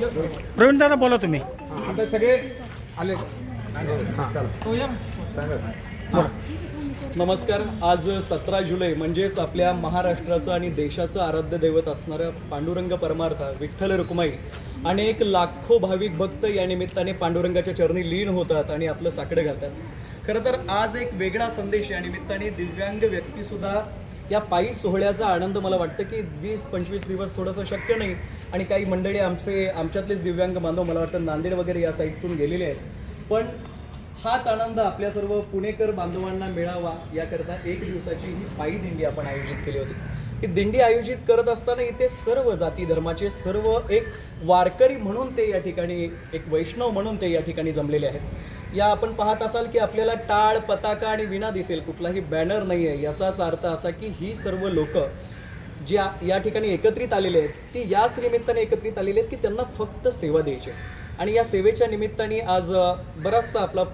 प्रवीण दादा बोला तुम्ही. आता सगळे आले. नमस्कार. आज सतरा जुलै म्हणजेच आपल्या महाराष्ट्राचं आणि देशाचं आराध्य दैवत असणारं पांडुरंग परमार्थ विठ्ठल रुक्माई अनेक लाखो भाविक भक्त या निमित्ताने पांडुरंगाच्या चरणी लीन होतात आणि आपलं साकडं घालतात. खरं तर आज एक वेगळा संदेश या निमित्ताने दिव्यांग व्यक्तीसुद्धा या पायी सोहळ्याचा आनंद मला वाटतं की वीस पंचवीस दिवस थोडंसं शक्य नाही. आणि काही मंडळी आमचे आमच्यातलेच दिव्यांग बांधव मला वाटतं नांदेड वगैरे या साईडतून गेलेले आहेत. पण हाच आनंद आपल्या सर्व पुणेकर बांधवांना मिळावा याकरता एक दिवसाची ही पायी दिंडी आपण आयोजित केली होती. ही दिंडी आयोजित करत असताना इथे सर्व जाती धर्माचे सर्व एक वारकरी म्हणून ते या ठिकाणी एक वैष्णव म्हणून ते या ठिकाणी जमलेले आहेत. या आपण पाहत असाल की आपल्याला टाळ पताका आणि विणा दिसेल. कुठलाही बॅनर नाही आहे याचाच अर्थ असा की ही सर्व लोकं ज्या या ठिकाणी एकत्रित आलेले आहेत ती याच निमित्ताने एकत्रित आलेले आहेत की त्यांना फक्त सेवा द्यायची. आणि या सेवेच्या निमित्ताने आज बराचसा आपला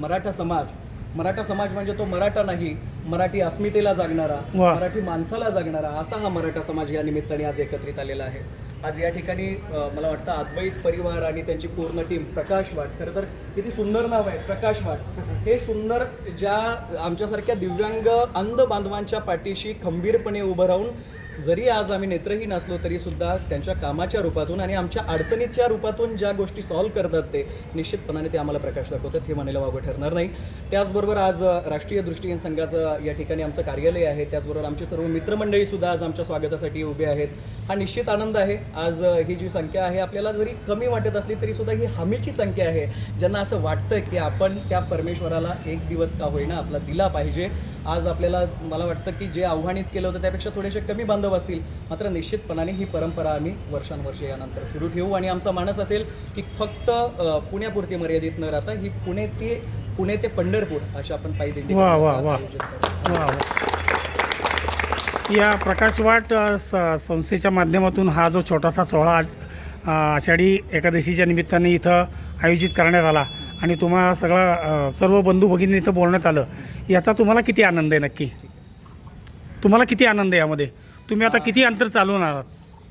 मराठा समाज मराठा समाज म्हणजे तो मराठा नाही मराठी अस्मितेला जागणारा. मराठी माणसाला जागणारा असा हा मराठा समाज या निमित्ताने आज एकत्रित आलेला आहे आज या ठिकाणी मला वाटतं अद्वैत परिवार आणि त्यांची पूर्ण टीम प्रकाश वाट खरं तर किती सुंदर नाव आहे प्रकाश वाट हे सुंदर ज्या आमच्यासारख्या दिव्यांग अंध बांधवांच्या पाठीशी खंबीरपणे उभं राहून जरी आज आम्ही नेत्रहीन असलो तरी सुद्धा त्यांच्या कामाच्या रूपातून आणि आमच्या अडचणीच्या रूपातून ज्या गोष्टी सॉल्व्ह करतात ते निश्चितपणाने ते आम्हाला प्रकाश दाखवतात हे म्हणायला वागं ठरणार नाही. त्याचबरोबर आज राष्ट्रीय दृष्टीहीन संघाचं या ठिकाणी आमचं कार्यालय आहे. त्याचबरोबर आमचे सर्व मित्रमंडळी सुद्धा आज आमच्या स्वागतासाठी उभे आहेत. हा निश्चित आनंद आहे. आज ही जी संख्या आहे आपल्याला जरी कमी वाटत असली तरी सुद्धा ही हमीची संख्या आहे. ज्यांना असं वाटतं की आपण त्या परमेश्वराला एक दिवस का होईना आपला दिला पाहिजे आज आपल्याला मला वाटतं की जे आव्हानित केलं होतं त्यापेक्षा थोडेसे कमी बांधव असतील मात्र निश्चितपणाने ही परंपरा आम्ही वर्षानुवर्ष यानंतर सुरू ठेवू आणि आमचा मानस असेल की फक्त पुण्यापुरती मर्यादित न राहता ही पुणे ते पुणे ते पंढरपूर अशा आपण दिंडी वा, वा, वा. वा. या प्रकाशवाट स- संस्थेच्या माध्यमातून हा जो छोटासा सोहळा आज आषाढी एकादशीच्या निमित्ताने इथं आयोजित करण्यात आला आणि तुम्हाला सगळं सर्व बंधू भगिनी इथं बोलण्यात आलं याचा तुम्हाला किती आनंद आहे नक्की? तुम्हाला किती आनंद आहे यामध्ये? तुम्ही आता किती अंतर चालवून आहात?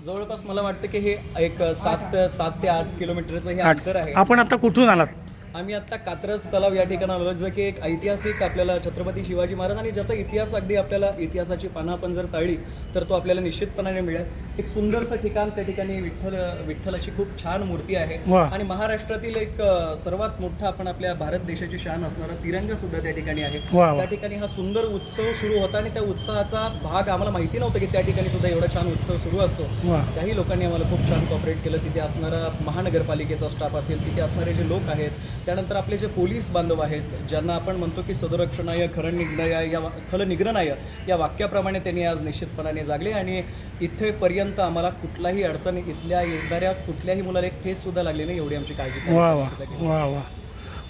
जवळपास मला वाटतं की हे एक सात सात ते आठ किलोमीटरचं हे आठ. अंतर आहे. आपण आता कुठून आलात? आम्ही आता कात्रज तलाव या ठिकाणी आलो जो की एक ऐतिहासिक आपल्याला छत्रपती शिवाजी महाराज आणि ज्याचा इतिहास अगदी आपल्याला इतिहासाची पानं आपण जर चाळली तर तो आपल्याला निश्चितपणाने मिळेल. एक सुंदरसं ठिकाण त्या ठिकाणी विठ्ठल विठ्ठलाची खूप छान मूर्ती आहे. आणि महाराष्ट्रातील एक सर्वात मोठा आपण आपल्या भारत देशाची शान असणारा तिरंगा सुद्धा त्या ठिकाणी आहे. त्या ठिकाणी हा सुंदर उत्सव सुरू होता आणि त्या उत्सवाचा भाग आम्हाला माहिती नव्हतं की त्या ठिकाणी सुद्धा एवढा छान उत्सव सुरू असतो. त्याही लोकांनी आम्हाला खूप छान कॉपरेट केलं. तिथे असणारा महानगरपालिकेचा स्टाफ असेल तिथे असणारे जे लोक आहेत त्यानंतर आपले जे पोलीस बांधव आहेत ज्यांना आपण म्हणतो की सदरक्षणाय खरण निग्नय या खल निग्रणाय या वाक्याप्रमाणे त्यांनी आज निश्चितपणाने जागले आणि इथेपर्यंत आम्हाला कुठलाही अडचण इथल्या येणाऱ्या कुठल्याही मुलाला एक ठेस सुद्धा लागली नाही एवढी आमची काळजी वा वा. वा वा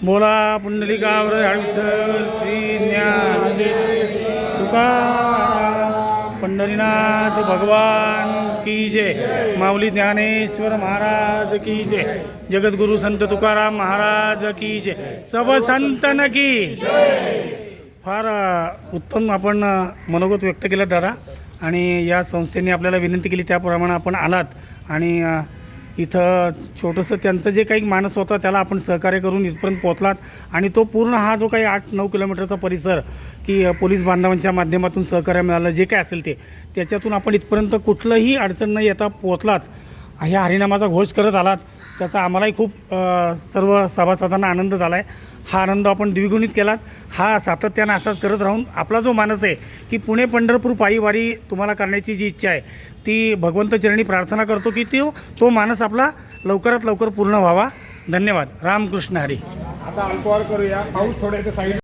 बोला पुंडलिकावर तुकाराम पंढरीनाथ भगवान की जय. माऊली ज्ञानेश्वर महाराज की जय. जगद्गुरु संत तुकाराम महाराज की जय. सब संतन की फार उत्तम आपण मनोगत व्यक्त केलं दादा. आणि या संस्थेने आपल्याला विनंती केली त्याप्रमाणे आपण आलात. आणि इथं छोटंसं त्यांचं जे काही मानस होतं त्याला आपण सहकार्य करून इथपर्यंत पोहोचलात. आणि तो पूर्ण हा जो काही आठ नऊ किलोमीटरचा परिसर की पोलीस बांधवांच्या माध्यमातून सहकार्य मिळालं जे काय असेल ते. त्याच्यातून आपण इथपर्यंत कुठलंही अडचण न येता पोहोचलात. ह्या हरिनामाचा घोष करत आलात. त्याचा आम्हालाही खूप सर्व सभासदांना आनंद झाला आहे हा आनंद आपण द्विगुणित केलात. हा सातत्यानं असाच करत राहून आपला जो मानस आहे की पुणे पंढरपूर पायीवारी तुम्हाला करण्याची जी इच्छा आहे ती भगवंत चरणी प्रार्थना करतो की तो तो मानस आपला लवकरात लवकर पूर्ण व्हावा. धन्यवाद. रामकृष्ण हरी. आता अल्पवार करूया. पाऊस थोडा इथे साईड